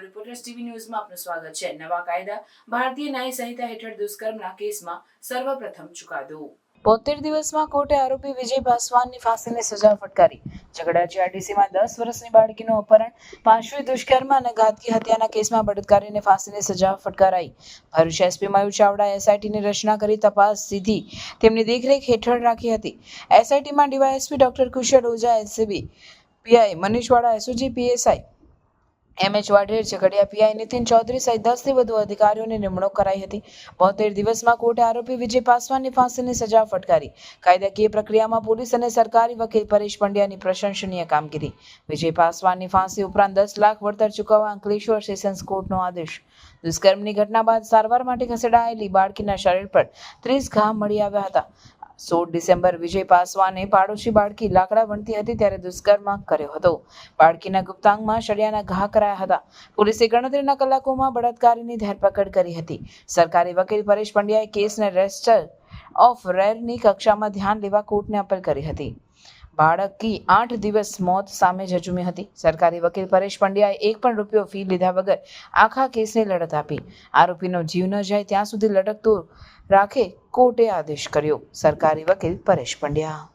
ન્યૂઝમાં આપનું સ્વાગત છે. નવા કાયદા ભારતીય ન્યાય સંહિતા હેઠળ દુષ્કર્મના કેસમાં સર્વપ્રથમ ચુકાદો. બોતેર દિવસમાં કોર્ટે આરોપી વિજય પાસવાનની ફાંસીની સજા ફટકારી. ઝઘડા આરટીસીમાં દસ વર્ષની બાળકીનું અપહરણ પાંચમી દુષ્કર્મ અને ઘાતકી હત્યાના કેસમાં બળાત્કારીને ફાંસીની સજા ફટકારાઈ. ભરૂચ એસપી મયુર ચાવડા એસઆઈટીની રચના કરી તપાસ સીધી. તેમની દેખરેખ હેઠળ રાખી હતી. એસઆઈટીમાં DYSP doctor Kushal Ojha, SCB PI Manishvada SOG, PSI M H Vadher Jhagadia PI Nitin Chaudhary સહિત દસથી વધુ અધિકારીઓની નિમણૂક કરાઈ હતી. બોતેર દિવસમાં કોર્ટે આરોપી વિજય પાસવાનની ફાંસીની સજા ફટકારી. કાયદાકીય પ્રક્રિયામાં પોલીસ અને સરકારી વકીલ પરેશ પંડ્યાની પ્રશંસનીય કામગીરી. વિજય પાસવાનની ફાંસી ઉપરાંત દસ લાખ વળતર ચૂકવવા અંકલેશ્વર સેશન્સ કોર્ટનો આદેશ. દુષ્કર્મની ઘટના બાદ સારવાર માટે ખસેડાયેલી બાળકીના શરીર પર ત્રીસ ઘા મળી આવ્યા હતા. સોળ ડિસેમ્બર વિજય પાસવાને પાડોશી બાળકી લાકડા વણતી હતી ત્યારે દુષ્કર્મ કર્યો હતો. બાળકીના ગુપ્તાંગમાં સળિયાના ઘા કરાયા હતા. પોલીસે ગણતરીના કલાકોમાં બળાત્કારીની ધરપકડ કરી હતી. સરકારી વકીલ પરેશ પંડ્યાએ કેસને રજિસ્ટર ઓફ રેરની કક્ષામાં ધ્યાન લેવા કોર્ટને અપીલ કરી હતી. બાળકી આઠ દિવસ મોત સામે ઝઝુમી હતી. સરકારી વકીલ પરેશ પંડ્યાએ એક પણ રૂપિયો ફી લીધા વગર આખા કેસની લડત આપી. આરોપીનો જીવ ન જાય ત્યાં સુધી લટકતો રાખે કોર્ટે આદેશ કર્યો. સરકારી વકીલ પરેશ પંડ્યા.